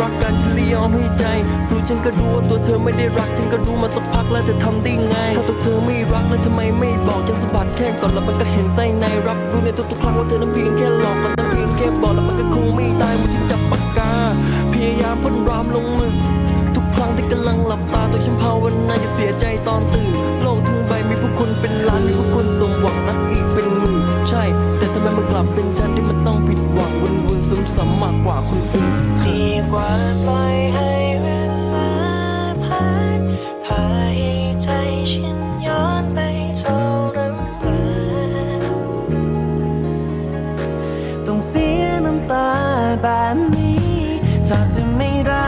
รักกันฉันก็รู้ว่าตัวเธอไม่ได้รัก ฉันก็รู้มาสักพักแล้วแต่ทำได้ไง ถ้าตัวเธอไม่รักแล้วทำไมไม่บอกฉันสะบัดแค่ก่อนแล้วมันก็เห็นไส้ในรับรู้ในทุกๆครั้งว่าเธอนั้นเพียงแค่หลอกมันนั้นเพียงแค่บอกแล้วมันก็คงไม่ตายมื่อฉันจับปากกา พยายามพ่นรามลงมือทุกครั้งที่กำลังหลับตาตัวฉันภาวนาอย่าเสียใจตอนตื่นโลกทั้งใบมีผู้คนเป็นล้านมีผู้คนสมหวังนักอีกเป็นหมื่นใช่ แต่ทำไมมันกลับเป็นฉันที่มันต้องผิดหวังวนวนๆซ้ำๆมากกว่าคนอื่น กว่าปล่อยให้เวลาผ่านให้ใจฉันย้อนไปทรมานต้องเสียน้ำตาแบบนี้ถ้าจะไม่รัก